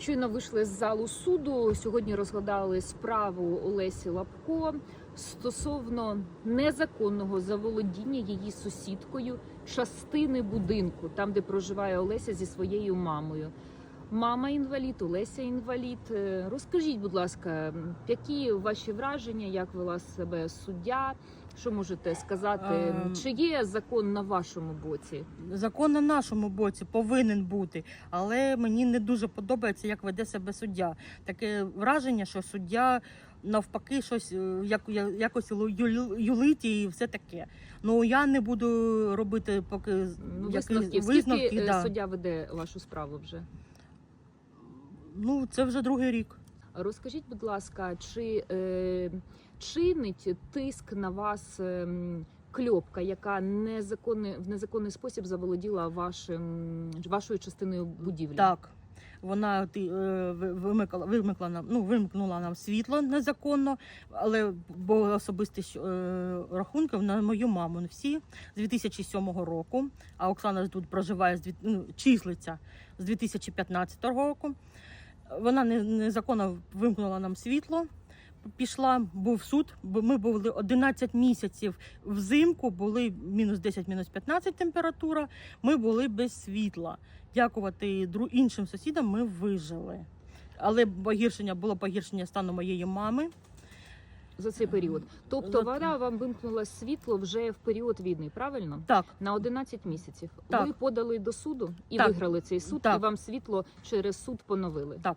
Щойно вийшли з залу суду. Сьогодні розглядали справу Олесі Лапко стосовно незаконного заволодіння її сусідкою частини будинку, там де проживає Олеся зі своєю мамою. Мама інвалід, Олеся інвалід. Е, Розкажіть, будь ласка, які ваші враження, як вела себе суддя? Що можете сказати? Ем. Чи є закон на вашому боці? Закон на нашому боці повинен бути, але мені не дуже подобається, як веде себе суддя. Таке враження, що суддя навпаки щось е, як, якось юлить і все таке. Ну я не буду робити поки Ну, якісь висновків. висновки. Скільки е, да. суддя веде вашу справу вже? Ну це вже другий рік. Розкажіть, будь ласка, чи е, чинить тиск на вас е, кльопка, яка незаконний, в незаконний спосіб заволоділа вашим, вашою частиною будівлі? Так. Вона ти, е, вимикала, вимикла нам, ну, вимкнула нам світло незаконно, але були особисті е, рахунки на мою маму. Всі з 2007 року. А Оксана тут проживає з ну, числиться з 2015 року. Вона не- незаконно вимкнула нам світло. Пішла, був суд, бо ми були 11 місяців взимку, були мінус 10, мінус 15 температура. Ми були без світла. Дякувати іншим сусідам ми вижили. Але погіршення було погіршення стану моєї мами. За цей період. Тобто вона вам вимкнула світло вже в період війни, правильно? Так, На 11 місяців. Так. Ви подали до суду і Так. виграли цей суд, Так. і вам світло через суд поновили. так.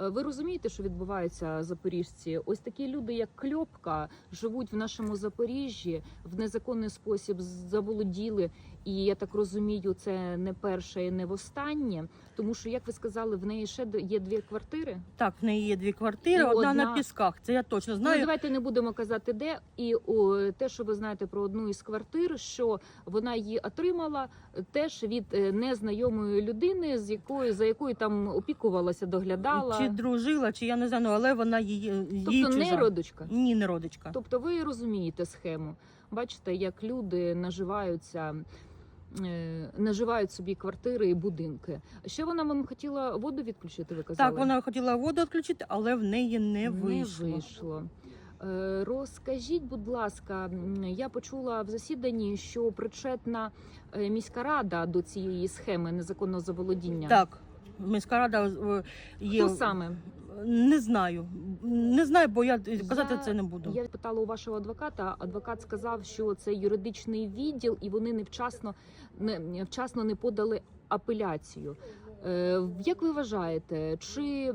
Е, Ви розумієте, що відбувається в Запоріжці? Ось такі люди, як Кльопка, живуть в нашому Запоріжжі в незаконний спосіб заволоділи. І я так розумію, це не перше і не востаннє. Тому що, як ви сказали, в неї ще є дві квартири. Так, в неї є дві квартири, І одна, одна- на пісках. Це я точно Ну знаю. давайте не будемо казати, де і о, те, що ви знаєте про одну із квартир, що вона її отримала е, теж від е, незнайомої людини, з якою за якою там опікувалася, доглядала. Чи дружила, чи я не знаю, ну, але вона її, її Тобто не чужа. родичка. Ні, не родичка. Тобто ви розумієте схему. Бачите, як люди наживаються. е, Наживають собі квартири і будинки. Ще вона вам хотіла воду відключити. Ви казали? Так, вона хотіла воду відключити, але в неї не вийшло. вийшло. Е, Розкажіть, будь ласка, я почула в засіданні, що причетна е, міська рада до цієї схеми незаконного заволодіння. Так, міська рада е, є. Хто саме? Не знаю. Не знаю, бо я казати Я- це не буду. Я питала у вашого адвоката. Адвокат сказав, що це юридичний відділ, і вони невчасно не вчасно не подали апеляцію. Е, Як ви вважаєте, чи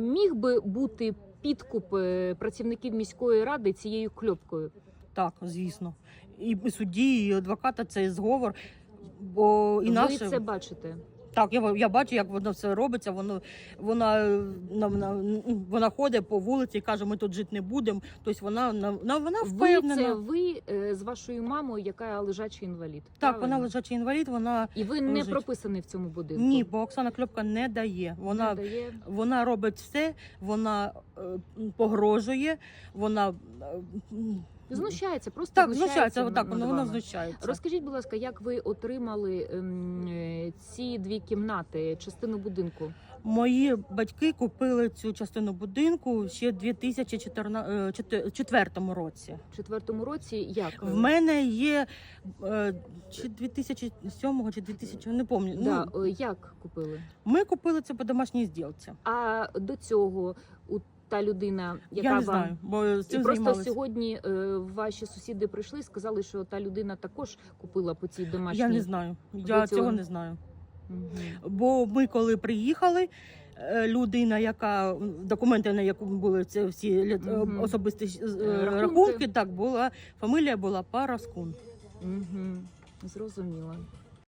міг би бути підкуп е, працівників міської ради цією кльопкою? Так, звісно. І судді, і адвоката це зговор. Бо інакше Ви це бачите? Так, я, я бачу, як воно все робиться. Воно вона, е, на- на- вона ходить по вулиці і каже, ми тут жити не будемо. Тобто вона на- на- вона Ви це ви е, з вашою мамою, яка лежачий інвалід. Так, правильно? вона лежачий інвалід. Вона і ви не лежить. прописаний в цьому будинку. ні, бо Оксана Кльопка не дає. Вона Не дає. Вона робить все, вона е, погрожує, вона е, знущається, просто так знущається, вона, вона вами. знущається. Розкажіть, будь ласка, як ви отримали ем, е, ці дві кімнати, частину будинку? Мої батьки купили цю частину будинку ще в 2004 році. В четвертому році як В мене є е, чи 2007 чи 2000, не пам'ятаю. да, Ну, е, як купили? ми купили це по домашній зділці. А до цього у та людина, яка Я не вам знаю, бо з і просто сьогодні е, ваші сусіди прийшли і сказали, що та людина також купила по цій домашній. Я не знаю. Я цього- цього не знаю. Мгм. Бо ми коли приїхали, е, людина, яка документи на яку були це всі Мгм. особисті е, Рахунки. рахунки, так була фамілія була Параскун. Мгм. Зрозуміло.